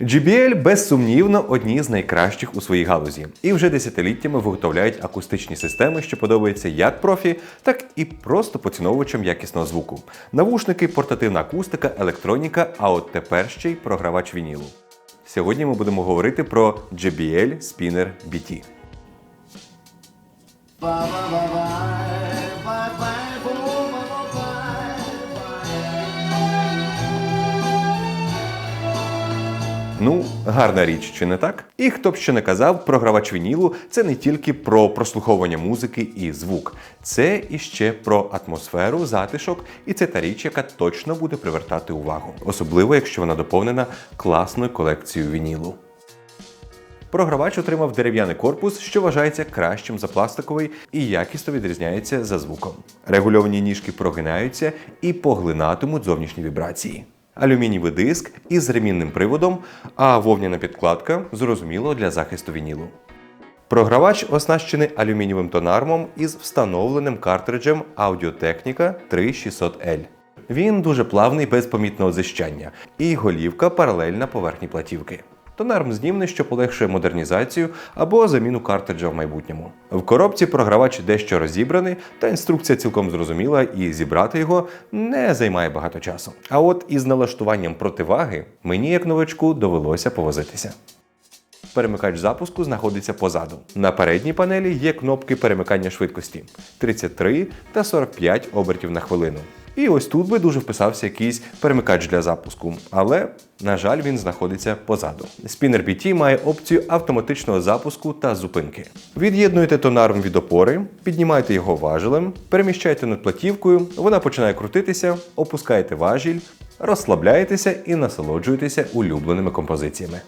JBL безсумнівно одні з найкращих у своїй галузі, і вже десятиліттями виготовляють акустичні системи, що подобаються як профі, так і просто поціновувачам якісного звуку. Навушники, портативна акустика, електроніка, а от тепер ще й програвач вінілу. Сьогодні ми будемо говорити про JBL Spinner BT. Ну, гарна річ, чи не так? І хто б що не казав, програвач вінілу це не тільки про прослуховування музики і звук, це іще про атмосферу, затишок, і це та річ, яка точно буде привертати увагу, особливо якщо вона доповнена класною колекцією вінілу. Програвач отримав дерев'яний корпус, що вважається кращим за пластиковий і якісно відрізняється за звуком. Регульовані ніжки прогинаються і поглинатимуть зовнішні вібрації. Алюмінієвий диск із ремінним приводом, а вовняна підкладка зрозуміло для захисту вінілу. Програвач оснащений алюмінієвим тонармом із встановленим картриджем Audio-Technica 3600L. Він дуже плавний без помітного зищання, і голівка паралельна поверхні платівки. Тонарм знімний, що полегшує модернізацію або заміну картриджа в майбутньому. В коробці програвач дещо розібраний, та інструкція цілком зрозуміла, і зібрати його не займає багато часу. А от із налаштуванням противаги мені, як новичку, довелося повозитися. Перемикач запуску знаходиться позаду. На передній панелі є кнопки перемикання швидкості 33 та 45 обертів на хвилину. І ось тут би дуже вписався якийсь перемикач для запуску, але, на жаль, він знаходиться позаду. Spinner BT має опцію автоматичного запуску та зупинки. Від'єднуєте тонарм від опори, піднімаєте його важелем, переміщаєте над платівкою, вона починає крутитися, опускаєте важіль, розслабляєтеся і насолоджуєтеся улюбленими композиціями.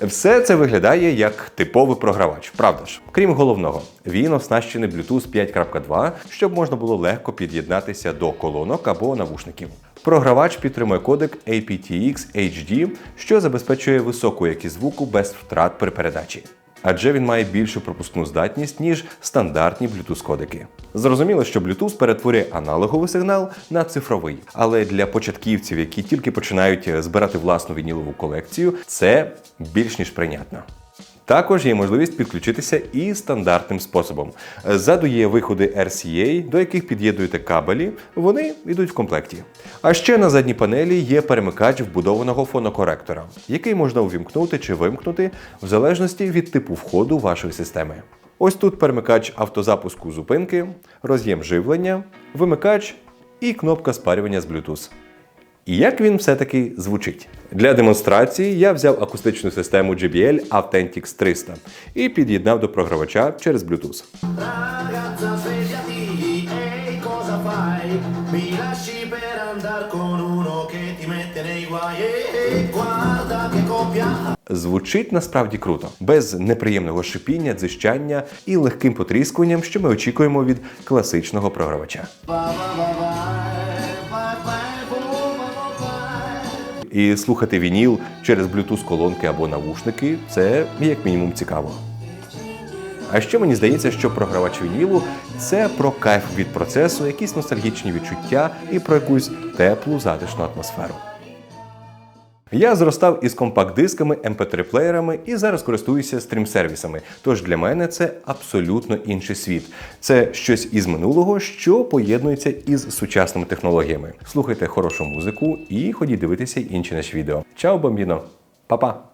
Все це виглядає як типовий програвач, правда ж? Крім головного, він оснащений Bluetooth 5.2, щоб можна було легко під'єднатися до колонок або навушників. Програвач підтримує кодек aptX HD, що забезпечує високу якість звуку без втрат при передачі. Адже він має більшу пропускну здатність, ніж стандартні Bluetooth кодеки. Зрозуміло, що Bluetooth перетворює аналоговий сигнал на цифровий, але для початківців, які тільки починають збирати власну вінілову колекцію, це більш ніж прийнятно. Також є можливість підключитися і стандартним способом. Ззаду є виходи RCA, до яких під'єднуєте кабелі, вони йдуть в комплекті. А ще на задній панелі є перемикач вбудованого фонокоректора, який можна увімкнути чи вимкнути в залежності від типу входу вашої системи. Ось тут перемикач автозапуску зупинки, роз'єм живлення, вимикач і кнопка спарювання з Bluetooth. І як він все-таки звучить? Для демонстрації я взяв акустичну систему JBL Authentix 300 і під'єднав до програвача через Bluetooth. Звучить насправді круто, без неприємного шипіння, дзищання і легким потріскуванням, що ми очікуємо від класичного програвача. va va va vai, vai vai, І слухати вініл через Bluetooth колонки або навушники це як мінімум цікаво. А ще мені здається, що програвач вінілу це про кайф від процесу, якісь ностальгічні відчуття і про якусь теплу затишну атмосферу. Я зростав із компакт-дисками, MP3-плеєрами і зараз користуюся стрім-сервісами. Тож для мене це абсолютно інший світ. Це щось із минулого, що поєднується із сучасними технологіями. Слухайте хорошу музику і ходіть дивитися інші наші відео. Чао, бомбіно! Па-па!